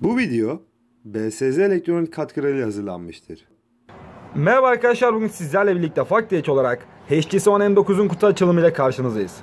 Bu video BSZ elektronik katkılarıyla hazırlanmıştır. Merhaba arkadaşlar bugün sizlerle birlikte Faktiyeç olarak HTC One M9'un kutu açılımıyla karşınızdayız.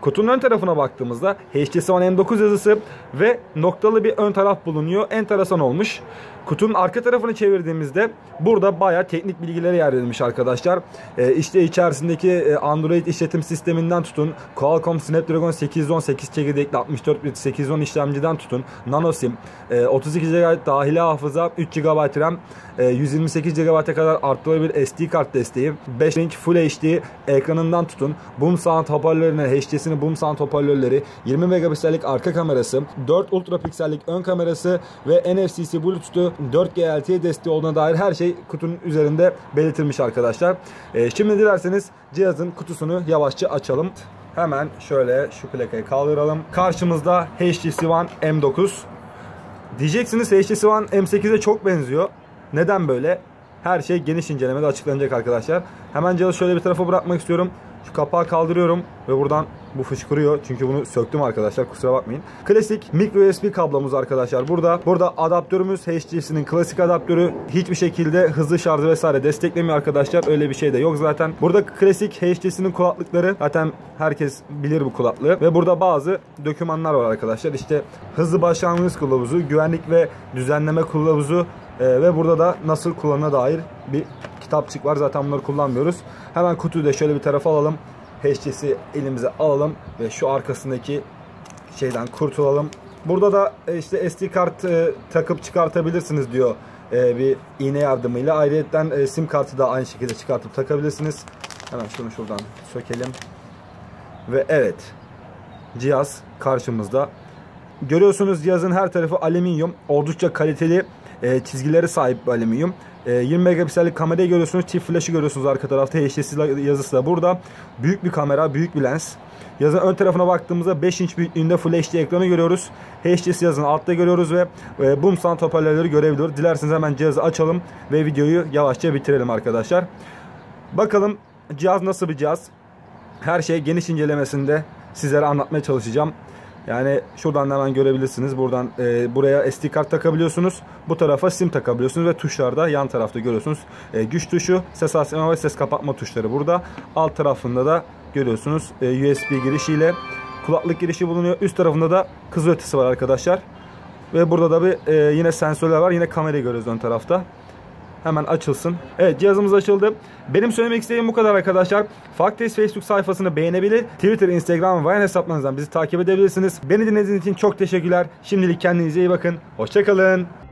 Kutunun ön tarafına baktığımızda HTC One M9 yazısı ve noktalı bir ön taraf bulunuyor. Enteresan olmuş. Kutunun arka tarafını çevirdiğimizde burada bayağı teknik bilgileri yer verilmiş arkadaşlar. Ee, işte içerisindeki e, Android işletim sisteminden tutun, Qualcomm Snapdragon 818 çekirdekli 64 bit 810 işlemciden tutun, Nano SIM, e, 32 GB dahili hafıza, 3 GB RAM, e, 128 GB'a kadar arttırılabilir SD kart desteği, 5 inç Full HD ekranından tutun, Boom Sound hoparlörlerine, HD'sini Boom Sound hoparlörleri, 20 megapiksellik arka kamerası, 4 ultra piksellik ön kamerası ve NFC Bluetooth'u 4G LTE desteği olduğuna dair her şey kutunun üzerinde belirtilmiş arkadaşlar. E, şimdi dilerseniz cihazın kutusunu yavaşça açalım. Hemen şöyle şu plakayı kaldıralım. Karşımızda HTC One M9. Diyeceksiniz HTC One M8'e çok benziyor. Neden böyle? Her şey geniş incelemede açıklanacak arkadaşlar. Hemen cihazı şöyle bir tarafa bırakmak istiyorum. Şu kapağı kaldırıyorum ve buradan bu fışkırıyor. Çünkü bunu söktüm arkadaşlar kusura bakmayın. Klasik micro USB kablomuz arkadaşlar burada. Burada adaptörümüz HTC'nin klasik adaptörü. Hiçbir şekilde hızlı şarjı vesaire desteklemiyor arkadaşlar. Öyle bir şey de yok zaten. Burada klasik HTC'nin kulaklıkları. Zaten herkes bilir bu kulaklığı. Ve burada bazı dokümanlar var arkadaşlar. İşte hızlı başlangıç kılavuzu, güvenlik ve düzenleme kılavuzu ee, ve burada da nasıl kullanına dair bir kitapçık var. Zaten bunları kullanmıyoruz. Hemen kutuyu da şöyle bir tarafa alalım. HTC elimize alalım ve şu arkasındaki şeyden kurtulalım. Burada da e, işte SD kart e, takıp çıkartabilirsiniz diyor e, bir iğne yardımıyla. Ayrıca sim kartı da aynı şekilde çıkartıp takabilirsiniz. Hemen şunu şuradan sökelim. Ve evet cihaz karşımızda. Görüyorsunuz cihazın her tarafı alüminyum. Oldukça kaliteli e, çizgileri sahip alüminyum. E, 20 megapiksellik kamerayı görüyorsunuz. Çift flash'ı görüyorsunuz arka tarafta. HTC yazısı da burada. Büyük bir kamera, büyük bir lens. Yazın ön tarafına baktığımızda 5 inç büyüklüğünde Full HD ekranı görüyoruz. HTC yazını altta görüyoruz ve e, boom sound hoparlörleri görebiliyoruz. Dilerseniz hemen cihazı açalım ve videoyu yavaşça bitirelim arkadaşlar. Bakalım cihaz nasıl bir cihaz? Her şey geniş incelemesinde sizlere anlatmaya çalışacağım. Yani şuradan hemen görebilirsiniz. Buradan e, buraya SD kart takabiliyorsunuz. Bu tarafa sim takabiliyorsunuz ve tuşlarda yan tarafta görüyorsunuz. E, güç tuşu, ses açma ve ses kapatma tuşları burada. Alt tarafında da görüyorsunuz e, USB girişiyle kulaklık girişi bulunuyor. Üst tarafında da kızı ötesi var arkadaşlar. Ve burada da bir e, yine sensörler var. Yine kamerayı görüyoruz ön tarafta hemen açılsın. Evet cihazımız açıldı. Benim söylemek istediğim bu kadar arkadaşlar. Faktes Facebook sayfasını beğenebilir. Twitter, Instagram ve Vine hesaplarınızdan bizi takip edebilirsiniz. Beni dinlediğiniz için çok teşekkürler. Şimdilik kendinize iyi bakın. Hoşçakalın.